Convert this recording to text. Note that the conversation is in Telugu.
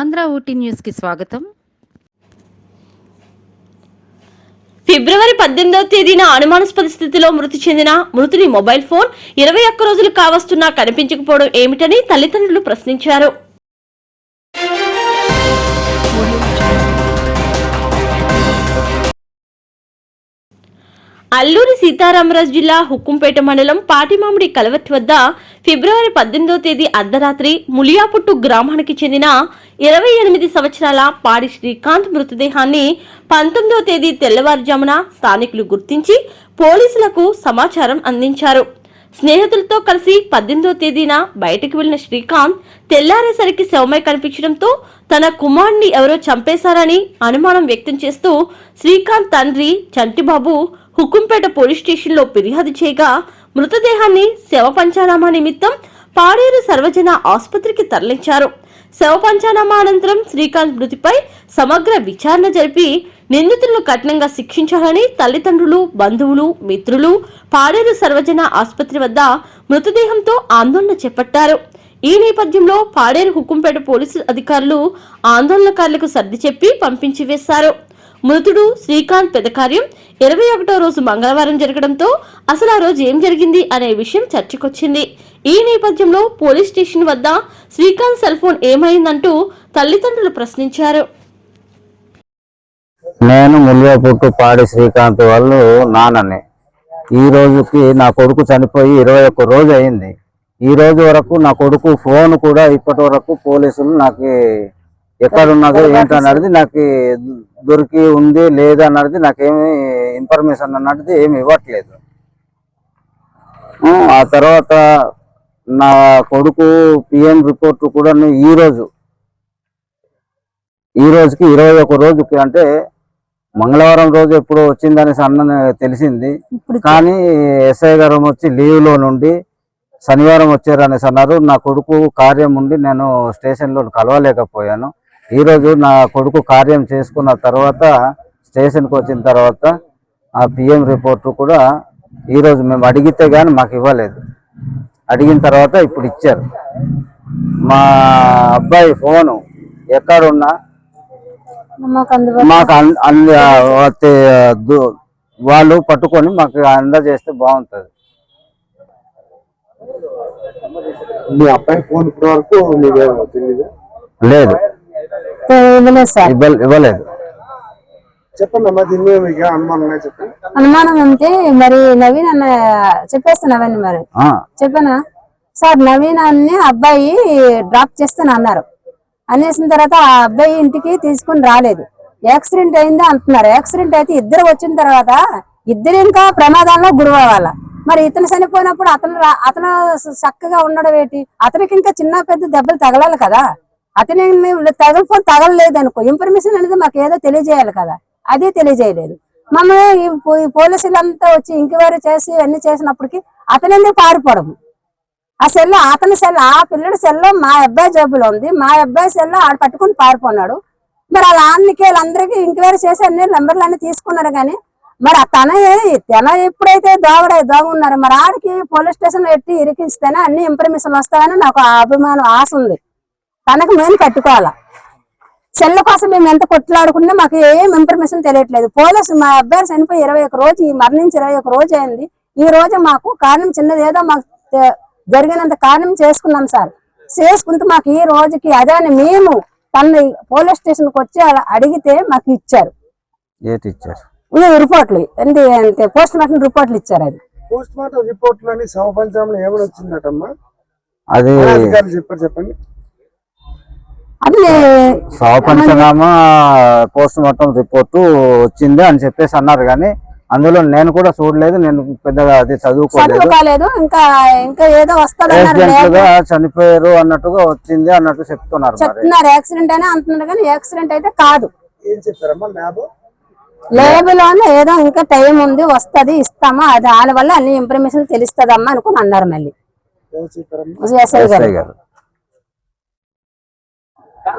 ఆంధ్ర ఊటీ న్యూస్కి స్వాగతం. ఫిబ్రవరి పద్దెనిమిదవ తేదీన అనుమానాస్పద స్థితిలో మృతి చెందిన మృతుని మొబైల్ ఫోన్ ఇరవై ఒక్క రోజులు కావస్తున్నా కనిపించకపోవడం ఏమిటని తల్లిదండ్రులు ప్రశ్నించారు. అల్లూరి సీతారామరాజు జిల్లా హుక్కుంపేట మండలం పాటిమామిడి కలవట్ వద్ద ఫిబ్రవరి పద్దెనిమిదో తేదీ అర్ధరాత్రి ములియాపుట్టు గ్రామానికి చెందిన ఇరవై ఎనిమిది సంవత్సరాల పాడి శ్రీకాంత్ మృతదేహాన్ని పంతొమ్మిదవ తేదీ తెల్లవారుజామున స్థానికులు గుర్తించి పోలీసులకు సమాచారం అందించారు. స్నేహితులతో కలిసి పద్దెనిమిదో తేదీన బయటకు వెళ్ళిన శ్రీకాంత్ తెల్లారేసరికి శవమై కనిపించడంతో తన కుమారుణ్ణి ఎవరో చంపేశారని అనుమానం వ్యక్తం చేస్తూ శ్రీకాంత్ తండ్రి చంటిబాబు హుకుంపేట పోలీస్ స్టేషన్లో ఫిర్యాదు చేయగా మృతదేహాన్ని శవ పంచానామా నిమిత్తం పాడేరు సర్వజన ఆసుపత్రికి తరలించారు. శవ పంచానామా అనంతరం శ్రీకాంత్ మృతిపై సమగ్ర విచారణ జరిపి నిందితులను కఠినంగా శిక్షించాలని తల్లిదండ్రులు బంధువులు మిత్రులు పాడేరు సర్వజన ఆసుపత్రి వద్ద మృతదేహంతో ఆందోళన చేపట్టారు. ఈ నేపథ్యంలో పాడేరు హుకుంపేట పోలీసు అధికారులు ఆందోళనకారులకు సర్ది చెప్పి పంపించి వేశారు. మృతుడు శ్రీకాంత్ పెదకార్యం ఇరవై ఒకటో రోజు మంగళవారం జరగడంతో అసలు ఆ రోజు ఏం జరిగింది అనే విషయం చర్చకొచ్చింది. ఈ నేపథ్యంలో పోలీస్ స్టేషన్ వద్ద శ్రీకాంత్ సెల్ ఫోన్ ఏమైందంటూ తల్లిదండ్రులు ప్రశ్నించారు. నేను ముల్యాపుట్టు పాడి శ్రీకాంత్ వాళ్ళు నాన్నని. ఈ రోజుకి నా కొడుకు చనిపోయి ఇరవై ఒక్క రోజు అయింది. ఈ రోజు వరకు నా కొడుకు ఫోన్ కూడా ఇప్పటి వరకు పోలీసులు నాకు ఎక్కడ ఉన్నదో ఏంటన్నది నాకు దొరికి ఉంది లేదా అన్నది నాకేమి ఇన్ఫర్మేషన్ అన్నది ఏమి ఇవ్వట్లేదు. ఆ, తర్వాత నా కొడుకు పిఎం రిపోర్ట్ కూడా ఈ రోజు ఈ రోజుకి ఇరవై ఒక రోజుకి అంటే మంగళవారం రోజు ఎప్పుడు వచ్చిందని అన్న తెలిసింది. కానీ ఎస్ఐ గారు వచ్చి లీవ్లో నుండి శనివారం వచ్చారనేసి అన్నారు. నా కొడుకు కార్యం ఉండి నేను స్టేషన్లో కలవలేకపోయాను. ఈ రోజు నా కొడుకు కార్యం చేసుకున్న తర్వాత స్టేషన్కి వచ్చిన తర్వాత ఆ పిఎం రిపోర్ట్ కూడా ఈ రోజు మేము అడిగితే కానీ మాకు ఇవ్వలేదు. అడిగిన తర్వాత ఇప్పుడు ఇచ్చారు. మా అబ్బాయి ఫోను ఎక్కడున్నా మాకు అందుబాటు మాకు అన్- అన్ని ఆ, వచ్చే, దు- వాళ్ళు పట్టుకొని మాకు అందజేస్తే బాగుంటది. మీ అబ్బాయి ఫోన్ ఇప్పటి వరకు లేదు. ఇవ్వలేదు. అనుమానం ఉన్నాయి చెప్పండి. అనుమానం అంటే మరి నవీన్ అన్న చెప్పేస్తాను అవన్నీ మరి. ఆ, చెప్పానా? సార్ నవీన్ అన్ని అబ్బాయి డ్రాప్ చేస్తాను అన్నారు. అనేసిన తర్వాత ఆ అబ్బాయి ఇంటికి తీసుకుని రాలేదు. యాక్సిడెంట్ అయింది అంటున్నారు. యాక్సిడెంట్ అయితే ఇద్దరు వచ్చిన తర్వాత ఇద్దరు ఇంకా ప్రమాదంలో గురవ్వాల. మరి ఇతను చనిపోయినప్పుడు అతను అతను చక్కగా ఉండడం ఏంటి? అతనికి ఇంకా చిన్న పెద్ద దెబ్బలు తగలాలి కదా. అతని తగలపోతే తగలలేదు అనుకో ఇన్ఫర్మేషన్ అనేది మాకు ఏదో తెలియజేయాలి కదా. అదే తెలియజేయలేదు. మమ్మల్ని ఈ పో- ఈ పోలీసులంతా వచ్చి ఇంక్వైరీ చేసి అన్ని చేసినప్పటికీ అతని పారిపోవడం? ఆ సెల్ అతని సెల్ ఆ పిల్లడి సెల్ మా అబ్బాయి జబ్బులో ఉంది. మా అబ్బాయి సెల్ ఆడ పట్టుకుని పారిపోన్నాడు మరి వాళ్ళ ఆన్నికి వాళ్ళందరికీ ఎంక్వైరీ చేసి అన్ని నెంబర్లు అన్ని తీసుకున్నారు కానీ మరి ఆ తన ఏ- తన ఎప్పుడైతే దోగడ దోగ ఉన్నారు మరి ఆడికి పోలీస్ స్టేషన్ ఎట్టి ఇరికిస్తేనే అన్ని ఇన్ఫర్మేషన్ వస్తాయని నాకు అభిమానం ఆశ ఉంది. తనకు మేము కట్టుకోవాలా? సెల్ కోసం మేము ఎంత కొట్లాడుకున్నా మాకు ఏం ఇన్ఫర్మేషన్ తెలియట్లేదు. పోలీసు మా అబ్బాయి చనిపోయి ఇరవై ఒక రోజు ఈ మరణించి ఇరవై ఒక రోజు అయింది. ఈ రోజు మాకు కారణం చిన్నది ఏదో మాకు జరిగినంత కారణం చేసుకున్నాం సార్. చేసుకుంటూ మాకు ఈ రోజుకి అదే అని మేము తన పోలీస్ స్టేషన్కి వచ్చి అలా అడిగితే మాకు ఇచ్చారు. ఇచ్చారు? రిపోర్ట్లు. అంటే అంటే పోస్ట్ మార్టం రిపోర్ట్లు ఇచ్చారు అది. పోస్ట్ మార్టం రిపోర్ట్లోని శవ పంచామం ఏమైనా వచ్చిందటమ్మా? అది చెప్పండి. అది పంచనామా పోస్ట్ మార్టం రిపోర్ట్ వచ్చింది అని చెప్పేసి అన్నారు కానీ అందులో నేను కూడా చూడలేదు నేను పెద్దగా అది చదువుకోలేదు. చదువు కాలేదు ఇంకా ఇంకా ఏదో వస్తుంది చనిపోయారు అన్నట్టుగా వచ్చింది అన్నట్టు చెప్తున్నారు మరి. చెప్తున్నారు యాక్సిడెంట్ అని అంటున్నారు కానీ యాక్సిడెంట్ అయితే కాదు. ఏం చెప్పారమ్మా ల్యాబ్? లేబులోనే ఏదో ఇంకా టైం ఉంది వస్తది ఇస్తామా అది దాని వల్ల అన్ని ఇన్ఫర్మేషన్ తెలుస్తుందమ్మా అనుకుని అన్నారు మళ్ళీ. ఎస్ఐ గారు. Tá?